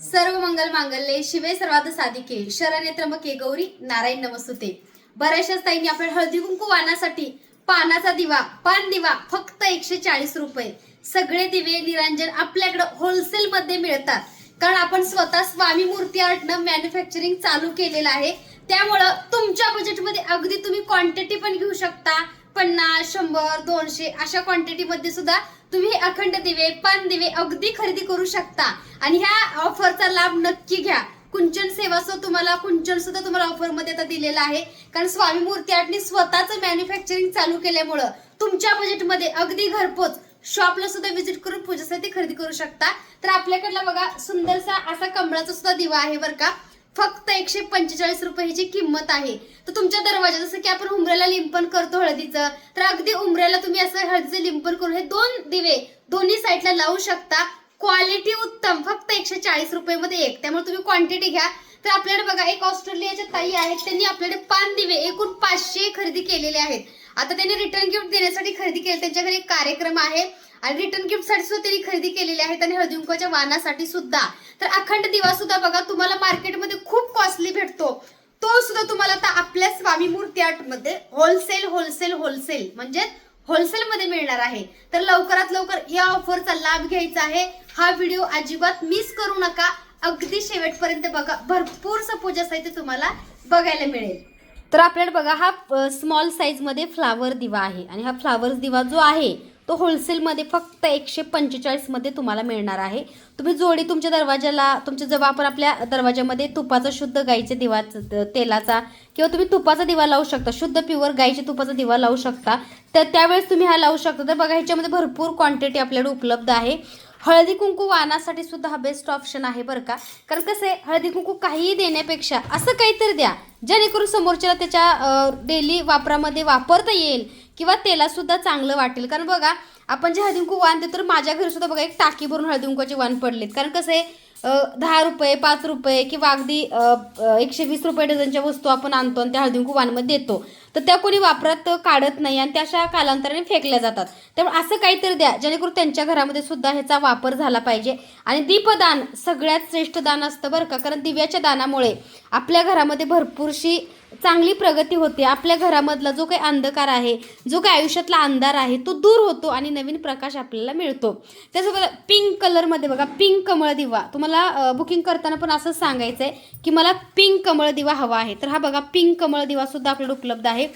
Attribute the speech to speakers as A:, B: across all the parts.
A: सर्व मंगल मांगल्ये शिवे सर्वाद साधिके शरण्य त्र्यंबके गौरी नारायण नमस्तुते. बऱ्याचशा ताईंनी आपल्या हळदी कुंकू वाहनासाठी पानाचा दिवा पान दिवा फक्त एकशे चाळीस रुपये. सगळे दिवे निरंजन आपल्याकडे होलसेल मध्ये मिळतात. कारण आपण स्वतः स्वामी मूर्ती आर्टनं मॅन्युफॅक्चरिंग चालू केलेलं आहे. त्यामुळं तुमच्या बजेटमध्ये अगदी तुम्ही क्वांटिटी पण घेऊ शकता. पन्नास शंभर दोनशे अशा क्वांटिटीमध्ये सुद्धा तुम्ही अखंड दिवे पान दिवे अगदी खरेदी करू शकता. आणि ह्या ऑफरचा लाभ नक्की घ्या. कुंचन सेवा सो तुम्हाला कुंचन सुद्धा तुम्हाला ऑफरमध्ये आता दिलेला आहे. कारण स्वामी मूर्ती आर्टने स्वतःच मॅन्युफॅक्चरिंग चालू केल्यामुळं तुमच्या बजेटमध्ये अगदी घरपोच शॉपला सुद्धा व्हिजिट करून पूजेसाठी खरेदी करू शकता. तर आपल्याकडला बघा सुंदरसा असा कमळाचा सुद्धा दिवा आहे बरं का. फक्त एकशे पंचेचाळीस रुपये ह्याची किंमत आहे. तर तुमच्या दरवाजा जसं की आपण उमऱ्याला लिंपन करतो हळदीचं तर अगदी उमऱ्याला तुम्ही असं हळदीचं लिंपन करून हे दोन दिवे दोन्ही साईडला लावू शकता. क्वालिटी उत्तम फक्त एकशे चाळीस रुपये मध्ये एक. त्यामुळे तुम्ही क्वांटिटी घ्या. तर आपल्याकडे बघा एक ऑस्ट्रेलियाच्या ताई आहेत त्यांनी आपल्याकडे पान दिवे एकूण पाचशे खरेदी केलेले आहेत. आता त्यांनी रिटर्न गिफ्ट देण्यासाठी खरेदी केली त्यांच्याकडे एक कार्यक्रम आहे. आणि रिटर्न गिफ्टसाठी सुद्धा त्यांनी खरेदी केलेली आहेत आणि हळदी वानासाठी वाहनासाठी सुद्धा. तर अखंड दिवा सुद्धा बघा तुम्हाला मार्केटमध्ये खूप कॉस्टली भेटतो. तो सुद्धा तुम्हाला आता आपल्या स्वामी मूर्ती आर्टमध्ये होलसेल होलसेल होलसेल म्हणजे होलसेल मध्ये मिळणार आहे. तर लवकरात लवकर या ऑफरचा लाभ घ्यायचा आहे. हा व्हिडिओ अजिबात मिस करू नका. अगदी शेवटपर्यंत बघा भरपूर पूजा साहित्य तुम्हाला बघायला मिळेल. तर आपल्याला बघा हा स्मॉल साईजमध्ये फ्लावर दिवा आहे. आणि हा फ्लावर दिवा जो आहे तो होलसेलमध्ये फक्त एकशे पंचेचाळीसमध्ये तुम्हाला मिळणार आहे. तुम्ही जोडी तुमच्या दरवाजाला तुमच्या जेव्हा आपण आपल्या दरवाजामध्ये तुपाचा शुद्ध गाईचे दिवा तेलाचा किंवा तुम्ही तुपाचा दिवा लावू शकता शुद्ध प्युअर गाईच्या तुपाचा दिवा लावू शकता. तर त्यावेळेस तुम्ही हा लावू शकता. तर बघा ह्याच्यामध्ये भरपूर क्वांटिटी आपल्याकडे उपलब्ध आहे. हळदी कुंकू वाहनासाठी सुद्धा हा बेस्ट ऑप्शन आहे बरं का. कारण कसं आहे हळदी कुंकू काहीही देण्यापेक्षा असं काहीतरी द्या. जेणेकरून समोरच्याला त्याच्या डेली वापरामध्ये वापरता येईल. किंवा तेलासुद्धा सुद्धा चांगलं वाटेल. कारण बघा आपण जे हळदी कुंकू वाण देतो तर माझ्या घरी सुद्धा बघा एक टाकी भरून हळदी वाण पडलेत. कारण कसं आहे दहा रुपये पाच रुपये किंवा अगदी एकशे वीस रुपये डझनच्या वस्तू आपण आणतो आणि त्या हळदी कुंकू वाणमध्ये देतो. तर त्या कोणी वापरात काढत नाही आणि त्या अशा कालांतराने फेकल्या जातात. त्यामुळे असं काहीतरी द्या जेणेकरून त्यांच्या घरामध्ये सुद्धा ह्याचा वापर झाला पाहिजे. आणि दीपदान सगळ्यात श्रेष्ठ दान असतं बरं का. कारण दिव्याच्या दानामुळे आपल्या घरामध्ये भरपूरशी चांगली प्रगती होते. आपल्या घरामधला जो काही अंधकार आहे जो काही आयुष्यातला अंधार आहे तो दूर होतो आणि नवीन प्रकाश आपल्याला मिळतो. त्यासोबत पिंक कलरमध्ये बघा पिंक कमळ दिवा. तुम्हाला बुकिंग करताना पण असंच सांगायचं आहे की मला पिंक कमळ दिवा हवा आहे. तर हा बघा पिंक कमळ दिवा सुद्धा आपल्याकडे उपलब्ध आहे.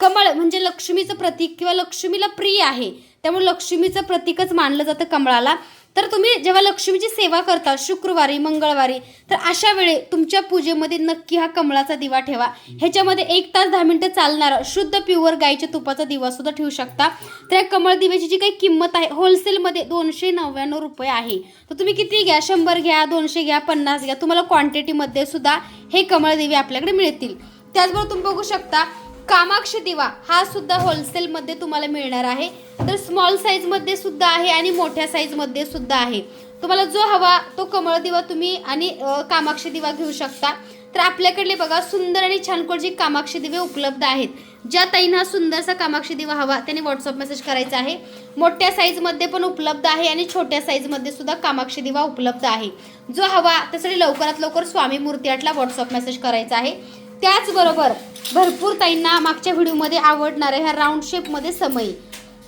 A: कमळ म्हणजे लक्ष्मीचं प्रतीक किंवा लक्ष्मीला प्रिय आहे. त्यामुळे लक्ष्मीचं प्रतीकच मानलं जातं कमळाला. तर तुम्ही जेव्हा लक्ष्मीची सेवा करता शुक्रवारी मंगळवारी तर अशा वेळी तुमच्या पूजेमध्ये नक्की हा कमळाचा दिवा ठेवा. ह्याच्यामध्ये एक तास दहा मिनिटं चालणारा. शुद्ध प्युअर गाईच्या तुपाचा दिवा सुद्धा ठेवू शकता. तर या कमळ दिव्याची जी काही किंमत आहे होलसेलमध्ये दोनशे नव्याण्णव रुपये आहे. तर तुम्ही किती घ्या? शंभर घ्या दोनशे घ्या पन्नास घ्या. तुम्हाला क्वांटिटीमध्ये सुद्धा हे कमळ दिवे आपल्याकडे मिळतील. त्याचबरोबर तुम्ही बघू शकता कामाक्षी दिवा हा सुद्धा होलसेलमध्ये तुम्हाला मिळणार आहे. तर स्मॉल साईजमध्ये सुद्धा आहे आणि मोठ्या साईजमध्ये सुद्धा आहे. तुम्हाला जो हवा तो कमळ दिवा तुम्ही आणि कामाक्षी दिवा घेऊ शकता. तर आपल्याकडले बघा सुंदर आणि छान कोणची कामाक्षी दिवे उपलब्ध आहेत. ज्या ताईंना सुंदरसा कामाक्षी दिवा हवा त्यांनी व्हॉट्सअप मेसेज करायचा आहे. मोठ्या साईजमध्ये पण उपलब्ध आहे आणि छोट्या साईजमध्ये सुद्धा कामाक्षी दिवा उपलब्ध आहे. जो हवा त्यासाठी लवकरात लवकर स्वामी मूर्ती आटला व्हॉट्सअप मेसेज करायचा आहे. त्याचबरोबर भरपूर ताईंना मागच्या व्हिडिओमध्ये आवडणाऱ्या ह्या राऊंड शेपमध्ये समई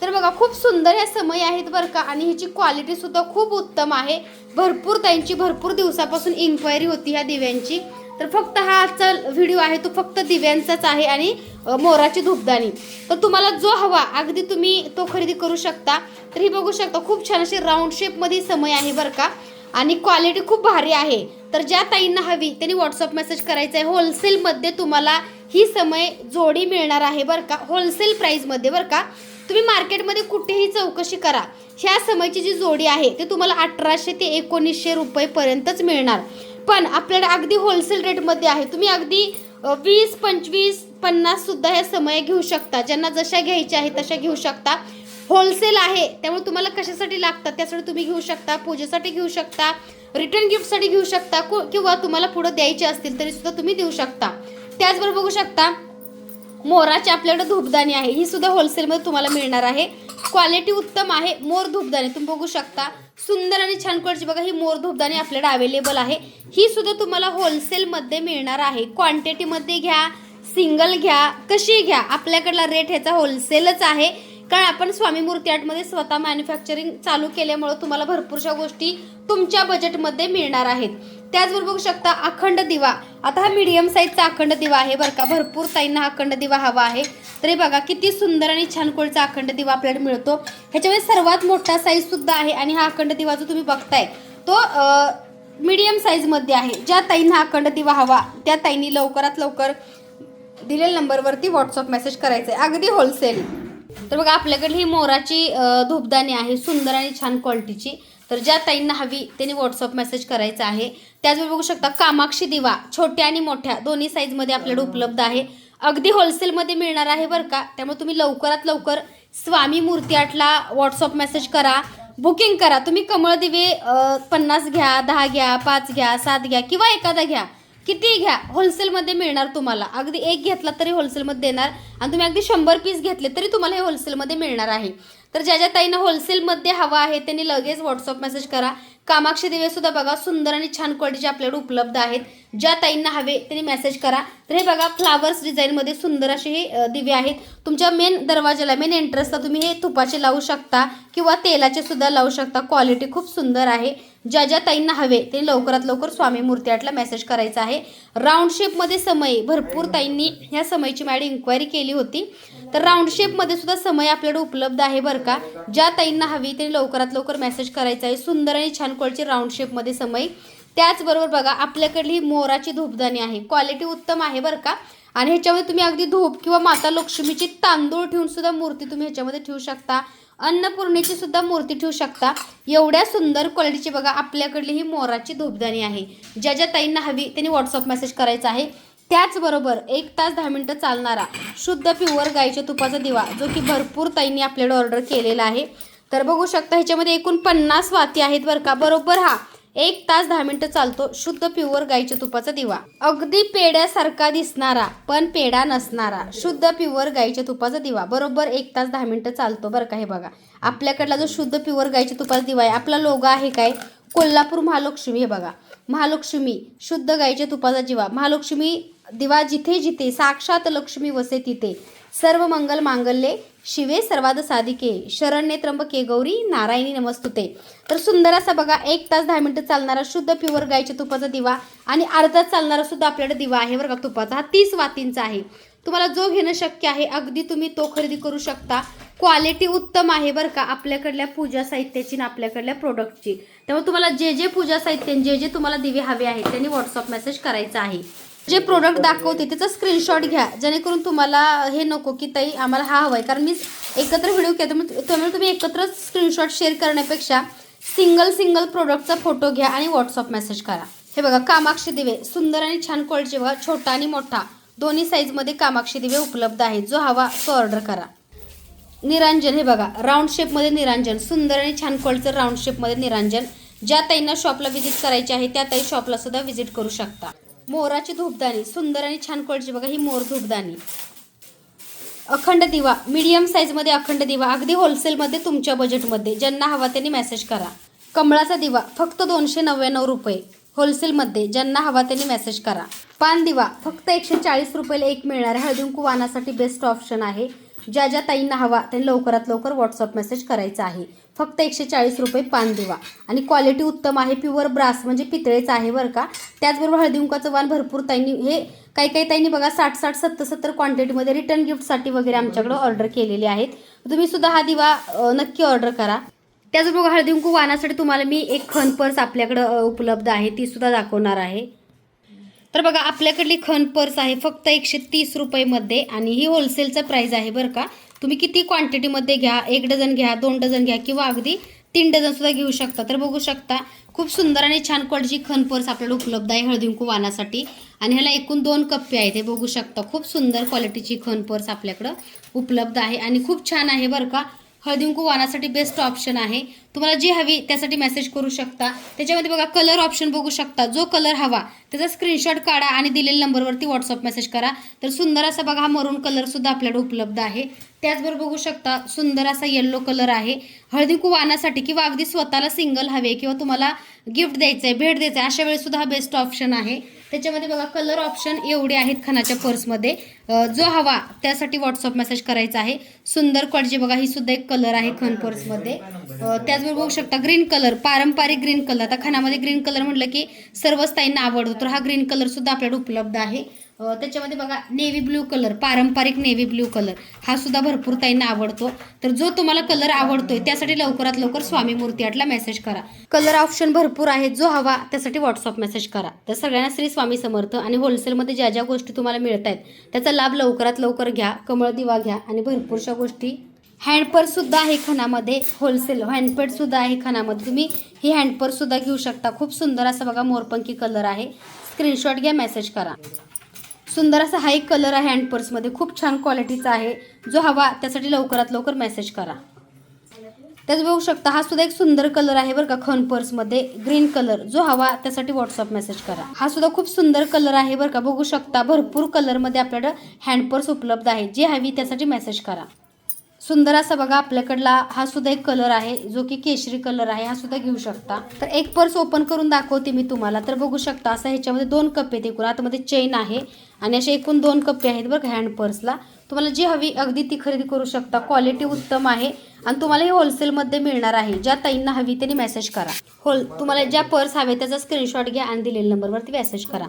A: तर बघा खूप सुंदर ह्या समई आहेत बरं का आणि ह्याची क्वालिटीसुद्धा खूप उत्तम आहे. भरपूर ताईंची भरपूर दिवसापासून इन्क्वायरी होती ह्या दिव्यांची. तर फक्त हा आजचा व्हिडिओ आहे तो फक्त दिव्यांचाच आहे आणि मोराची धूपदाणी. तर तुम्हाला जो हवा अगदी तुम्ही तो खरेदी करू शकता. तर ही बघू शकता खूप छान अशी राऊंड शेपमध्ये समय आहे बरं का. आणि क्वालिटी खूप भारी आहे. तर ज्या ताईंना हवी त्यांनी व्हॉट्सअप मेसेज करायचा आहे. होलसेलमध्ये तुम्हाला ही समय जोडी मिळणार आहे बरं का. होलसेल प्राईजमध्ये बरं का. तुम्ही मार्केटमध्ये कुठेही चौकशी करा. ह्या समयची जी जोडी आहे ते तुम्हाला अठराशे ते एकोणीसशे रुपयेपर्यंतच मिळणार. पण आपल्याला अगदी होलसेल रेटमध्ये आहे. तुम्ही अगदी वीस पंचवीस पन्नाससुद्धा ह्या समय घेऊ शकता. ज्यांना जशा घ्यायच्या आहेत तशा घेऊ शकता. होलसेल आहे त्यामुळे तुम्हाला कशासाठी लागतात? त्यासाठी तुम्ही घेऊ शकता पूजेसाठी घेऊ शकता रिटर्न गिफ्टसाठी घेऊ शकता कु- किंवा तुम्हाला पुढं द्यायचे असतील तरी सुद्धा तुम्ही देऊ शकता. त्याचबरोबर बघू शकता मोराची आपल्याकडे धूपदाणी आहे. ही सुद्धा होलसेलमध्ये तुम्हाला मिळणार आहे. क्वालिटी उत्तम आहे. मोर धूपदाणी तुम्ही बघू शकता. सुंदर आणि छान क्वालिटी बघा ही मोर धूपदाणी आपल्याकडे अवेलेबल आहे. ही सुद्धा तुम्हाला होलसेलमध्ये मिळणार आहे. क्वांटिटीमध्ये घ्या सिंगल घ्या कशी घ्या आपल्याकडला रेट ह्याचा होलसेलच आहे. कारण आपण स्वामी मूर्ती आर्टमध्ये स्वतः मॅन्युफॅक्चरिंग चालू केल्यामुळं तुम्हाला भरपूरशा गोष्टी तुमच्या बजेटमध्ये मिळणार आहेत. त्याचबरोबर बघू शकता अखंड दिवा. आता हा मीडियम साईजचा अखंड दिवा आहे बरं का. भरपूर ताईंना हा अखंड दिवा हवा आहे. तरी बघा किती सुंदर आणि छान कोळचा अखंड दिवा आपल्याला मिळतो. ह्याच्यामध्ये सर्वात मोठा साईज सुद्धा आहे आणि हा अखंड दिवा जो तुम्ही बघताय तो मीडियम साईजमध्ये आहे. ज्या ताईंना हा अखंड दिवा हवा त्या ताईंनी लवकरात लवकर दिलेल्या नंबरवरती व्हॉट्सअप मेसेज करायचा आहे अगदी होलसेल तर बघा आपल्याकडे ही मोराची धूपदाणी आहे सुंदर आणि छान क्वालिटीची. तर ज्या ताईंना हवी त्यांनी व्हॉट्सअप मेसेज करायचा आहे. त्याचवेळी बघू शकता कामाक्षी दिवा छोट्या आणि मोठ्या दोन्ही साईजमध्ये आपल्याकडे उपलब्ध आहे. अगदी होलसेलमध्ये मिळणार आहे बरं का. त्यामुळे तुम्ही लवकरात लवकर स्वामी मूर्ती आठला व्हॉट्सअप मेसेज करा. बुकिंग करा. तुम्ही कमळ दिवे पन्नास घ्या दहा घ्या पाच घ्या सात घ्या किंवा एखादा घ्या. किती घ्या? होलसेलमध्ये मिळणार तुम्हाला. अगदी एक घेतला तरी होलसेलमध्ये देणार. आणि तुम्ही अगदी शंभर पीस घेतले तरी तुम्हाला हे होलसेलमध्ये मिळणार आहे. तर ज्या ज्या ताईंना होलसेलमध्ये हवा आहे त्यांनी लगेच व्हॉट्सअप मेसेज करा. कामाक्षी दिवे सुद्धा बघा सुंदर आणि छान क्वालिटीचे आपल्याकडे उपलब्ध आहेत. ज्या ताईंना हवे त्यांनी मेसेज करा. तर हे बघा फ्लावर्स डिझाईनमध्ये सुंदर असे हे दिवे आहेत. तुमच्या मेन दरवाजाला मेन एंट्रन्सला तुम्ही हे तुपाचे लावू शकता किंवा तेलाचे सुद्धा लावू शकता. क्वालिटी खूप सुंदर आहे. ज्या ज्या ताईंना हवे ते लवकरात लवकर स्वामी मूर्ती आर्टला मेसेज करायचा आहे. राऊंड शेपमध्ये समय भरपूर ताईंनी ह्या समयची मॅडम इन्क्वायरी केली होती. तर राऊंड शेपमध्ये सुद्धा समय आपल्याकडे उपलब्ध आहे बरं का. ज्या ताईंना हवी त्यांनी लवकरात लवकर मेसेज करायचा आहे. सुंदर आणि छान क्वालिटी राऊंड शेपमध्ये समय. त्याचबरोबर बघा आपल्याकडली ही मोराची धूपदाणी आहे. क्वालिटी उत्तम आहे बरं का? आणि ह्याच्यामध्ये तुम्ही अगदी धूप किंवा माता लक्ष्मीची तांदूळ ठेवून सुद्धा मूर्ती तुम्ही ह्याच्यामध्ये ठेवू शकता. अन्नपूर्णेची सुद्धा मूर्ती ठेवू शकता. एवढ्या सुंदर क्वालिटीची बघा आपल्याकडली ही मोराची धूपदाणी आहे. ज्या ज्या ताईंना हवी त्यांनी व्हॉट्सअप मेसेज करायचा आहे. त्याचबरोबर एक तास दहा मिनटं चालणारा शुद्ध प्युअर गाईच्या तुपाचा दिवा जो की भरपूर ताईंनी आपल्याकडे ऑर्डर केलेला आहे. तर बघू शकता ह्याच्यामध्ये एकूण पन्नास वाती आहेत बरं का? बरोबर हा. एक तास दहा मिनिटं चालतो शुद्ध प्युअर गाईच्या तुपाचा दिवा. अगदी पेड्यासारखा दिसणारा पण पेढा नसणारा शुद्ध प्युअर गाईच्या तुपाचा दिवा. बरोबर एक तास दहा मिनिटं चालतो बरं का हे बघा. आपल्याकडला जो शुद्ध प्युअर गाईच्या तुपाचा दिवा आहे आपला लोगो आहे काय? कोल्हापूर महालक्ष्मी हे बघा. महालक्ष्मी शुद्ध गाईच्या तुपाचा दिवा. महालक्ष्मी दिवा जिथे जिथे साक्षात लक्ष्मी वसे तिथे. सर्व मंगल मांगल्ये शिवे सर्वाद साधिके शरण्ये त्र्यंबके गौरी नारायणी नमस्तुते. तर सुंदर असा बघा एक तास दहा मिनटं चालणारा शुद्ध प्युअर गायच्या तुपाचा दिवा आणि अर्धा चालणारा सुद्धा आपल्याकडे दिवा आहे बरं का तुपाचा. हा तीस वातींचा आहे. तुम्हाला जो घेणं शक्य आहे अगदी तुम्ही तो खरेदी करू शकता. क्वालिटी उत्तम आहे बरं का आपल्याकडल्या पूजा साहित्याची आणि आपल्याकडल्या प्रोडक्टची त्यामुळे तुम्हाला जे जे पूजा साहित्य जे जे तुम्हाला दिवे हवे आहेत त्यांनी व्हॉट्सअप मेसेज करायचा आहे. जे प्रोडक्ट दाखवते त्याचा स्क्रीनशॉट घ्या. जेणेकरून तुम्हाला हे नको की ताई आम्हाला हा हवा आहे कारण मी एकत्र व्हिडिओ केला त्यामुळे तुम्ही एकत्र स्क्रीनशॉट शेअर करण्यापेक्षा सिंगल सिंगल प्रोडक्टचा फोटो घ्या आणि व्हॉट्सअप मेसेज करा. हे बघा कामाक्षी दिवे. सुंदर आणि छान क्वालिटी बघा. छोटा आणि मोठा. दोन्ही साईजमध्ये कामाक्षी दिवे उपलब्ध आहेत. जो हवा तो ऑर्डर करा. निरांजन हे बघा. राऊंड शेपमध्ये निरांजन. सुंदर आणि छान क्वालिटीचं राऊंड शेपमध्ये निरांजन. ज्या ताईंना शॉपला व्हिजिट करायची आहे त्या ताई शॉपला सुद्धा व्हिजिट करू शकता. मोराची धूपदाणी सुंदर आणि छान क्वालिटीची बघा ही मोर धूपदाणी. अखंड दिवा मीडियम साईजमध्ये अखंड दिवा अगदी होलसेलमध्ये तुमच्या बजेटमध्ये ज्यांना हवा त्यांनी मेसेज करा. कमळाचा दिवा फक्त दोनशे नव्याण्णव रुपये. होलसेलमध्ये ज्यांना हवा त्यांनी मेसेज करा. पान दिवा फक्त एकशे चाळीस रुपयाला एक मिळणार हळदी कुवानासाठी बेस्ट ऑप्शन आहे. ज्या ज्या ताईंना हवा त्यांनी लवकरात लवकर व्हॉट्सअप मेसेज करायचा आहे. फक्त एकशे चाळीस रुपये पान दिवा. आणि क्वालिटी उत्तम आहे प्युअर ब्रास म्हणजे पितळेचं आहे बरं का. त्याचबरोबर हळदीकुंकाचं वाण भरपूर ताईंनी हे काही काही ताईंनी बघा साठ साठ सत्तर सत्तर क्वांटिटीमध्ये रिटर्न गिफ्टसाठी वगैरे आमच्याकडे ऑर्डर केलेले आहेत. तुम्ही सुद्धा हा दिवा नक्की ऑर्डर करा. त्याचबरोबर हळदींकू कुंकू तुम्हाला मी एक खन पर्स आपल्याकडं उपलब्ध आहे ती सुद्धा दाखवणार आहे. तर बघा आपल्याकडली खन पर्स आहे फक्त एकशे तीस रुपयेमध्ये आणि ही होलसेलचं प्राईस आहे बरं का. तुम्ही किती क्वांटिटीमध्ये घ्या एक डझन घ्या दोन डझन घ्या किंवा अगदी तीन डझन सुद्धा घेऊ शकता. तर बघू शकता खूप सुंदर आणि छान क्वालिटीची खन पर्स आपल्याला उपलब्ध आहे हळदींकू वाहनासाठी आणि ह्याला एकूण दोन कप्पे आहेत हे बघू शकता. खूप सुंदर क्वालिटीची खन पर्स आपल्याकडं उपलब्ध आहे आणि खूप छान आहे बरं का. हळदींकू वानासाठी वाणासाठी बेस्ट ऑप्शन आहे. तुम्हाला जी हवी त्यासाठी मेसेज करू शकता. त्याच्यामध्ये बघा कलर ऑप्शन बघू शकता. जो कलर हवा त्याचा स्क्रीनशॉट काढा आणि दिलेल्या नंबरवरती व्हॉट्सअप मेसेज करा. तर सुंदर असा बघा हा मरून कलर सुद्धा आपल्याकडे उपलब्ध आहे. त्याचबरोबर बघू शकता सुंदर असा येल्लो कलर आहे. हळदी कुंकू वाणासाठी किंवा अगदी स्वतःला सिंगल हवे किंवा तुम्हाला गिफ्ट द्यायचंय भेट द्यायचंय अशा वेळेस सुद्धा हा बेस्ट ऑप्शन आहे. त्याच्यामध्ये बघा कलर ऑप्शन एवढे आहेत खनाच्या पर्समध्ये जो हवा त्यासाठी व्हॉट्सअप मेसेज करायचा आहे. सुंदर क्वालिटी बघा ही सुद्धा एक कलर आहे खन पर्समध्ये त्याचबरोबर बघू शकता ग्रीन कलर पारंपरिक ग्रीन कलर आता खनामध्ये ग्रीन कलर म्हटलं की सर्वच ताईंना आवडतो तर हा ग्रीन कलर सुद्धा आपल्याकडे उपलब्ध आहे. त्याच्यामध्ये बघा नेव्ही ब्ल्यू कलर पारंपरिक नेव्ही ब्ल्यू कलर हा सुद्धा भरपूर ताईंना आवडतो. तर जो तुम्हाला कलर आवडतोय त्यासाठी लवकरात लवकर स्वामी मूर्ती आटला मेसेज करा. कलर ऑप्शन भरपूर आहे जो हवा त्यासाठी व्हॉट्सअप मेसेज करा. तर सगळ्यांना श्री स्वामी समर्थ आणि होलसेलमध्ये ज्या ज्या गोष्टी तुम्हाला मिळत आहेत त्याचा लाभ लवकरात लवकर घ्या कमळ दिवा घ्या आणि भरपूरशा गोष्टी. हँडपर्ससुद्धा आहे खणामध्ये होलसेल हँडपेडसुद्धा आहे खणामध्ये. तुम्ही ही हँडपर्ससुद्धा घेऊ शकता. खूप सुंदर असा बघा मोरपंखी कलर आहे. स्क्रीनशॉट घ्या मेसेज करा. सुंदर असा हा एक कलर आहे हँड पर्समध्ये खूप छान क्वालिटीचा आहे. जो हवा त्यासाठी लवकरात लवकर मेसेज करा. त्याच बघू शकता हा सुद्धा एक सुंदर कलर आहे बरं का खन पर्समध्ये ग्रीन कलर जो हवा त्यासाठी व्हॉट्सअप मेसेज करा. हा सुद्धा खूप सुंदर कलर आहे बरं का. बघू शकता भरपूर कलरमध्ये आपल्याकडं हँड पर्स उपलब्ध आहे. जी हवी त्यासाठी मेसेज करा. सुंदर असा बघा आपल्याकडला हा सुद्धा एक कलर आहे जो की केशरी कलर आहे हा सुद्धा घेऊ शकता. तर एक पर्स ओपन करून दाखवते मी तुम्हाला. तर बघू शकता असं ह्याच्यामध्ये दोन कप्पे आहेत. एकूण आतमध्ये चेन आहे आणि असे एकूण दोन कप्पे आहेत बरं का हँड पर्सला तुम्हाला जी हवी अगदी ती खरेदी करू शकता. क्वालिटी उत्तम आहे. आणि तुम्हाला हे होलसेलमध्ये मिळणार आहे. ज्या ताईंना हवी त्यांनी मेसेज करा. होल तुम्हाला ज्या पर्स हवे त्याचा स्क्रीनशॉट घ्या आणि दिलेल्या नंबरवरती मेसेज करा.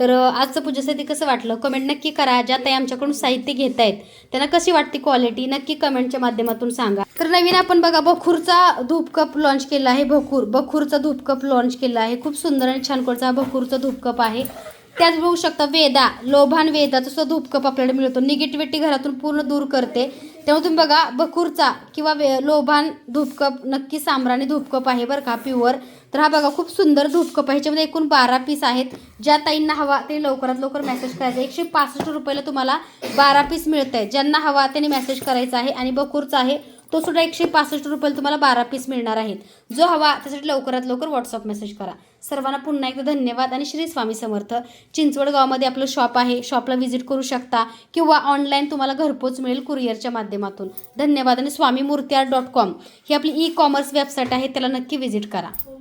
A: तर आजचं पूजेसाठी कसं वाटलं? कमेंट नक्की करा. ज्या ताई आमच्याकडून साहित्य घेत आहेत त्यांना कशी वाटते क्वालिटी नक्की कमेंटच्या माध्यमातून सांगा. तर नवीन आपण बघा बखूरचा धूप कप लॉन्च केला आहे. भखूर बखूरचा धूप कप लॉन्च केला आहे. खूप सुंदर आणि छान क्वालिटीचा हा बखूरचा धूप कप आहे. त्याच बघू शकता वेदा लोभान वेदाचा सुद्धा धूपकप आपल्याला मिळतो. निगेटिव्हिटी घरातून पूर्ण दूर करते. तेव्हा तुम्ही बघा बखूरचा किंवा वे लोभान धूपकप नक्की साम्राणी धूपकप आहे बरं का प्युअर तर हा बघा खूप सुंदर धूपकप आहे. ह्याच्यामध्ये एकूण बारा पीस आहेत. ज्या ताईंना हवा ते लवकरात लवकर मेसेज करायचा. एकशे पासष्ट रुपयाला तुम्हाला बारा पीस मिळत आहेत ज्यांना हवा त्यांनी मेसेज करायचा आहे. आणि बखूरचा आहे तो सुद्धा एकशे पासष्ट रुपयाला तुम्हाला बारा पीस मिळणार आहेत. जो हवा त्यासाठी लवकरात लवकर व्हॉट्सअप मेसेज करा. सर्वांना पुन्हा एकदा धन्यवाद आणि श्री स्वामी समर्थ. चिंचवड गावामध्ये आपलं शॉप आहे. शॉपला व्हिजिट करू शकता किंवा ऑनलाईन तुम्हाला घरपोच मिळेल कुरिअरच्या माध्यमातून. धन्यवाद आणि स्वामी मूर्ती डॉट कॉम ही आपली ई कॉमर्स वेबसाईट आहे त्याला नक्की व्हिजिट करा.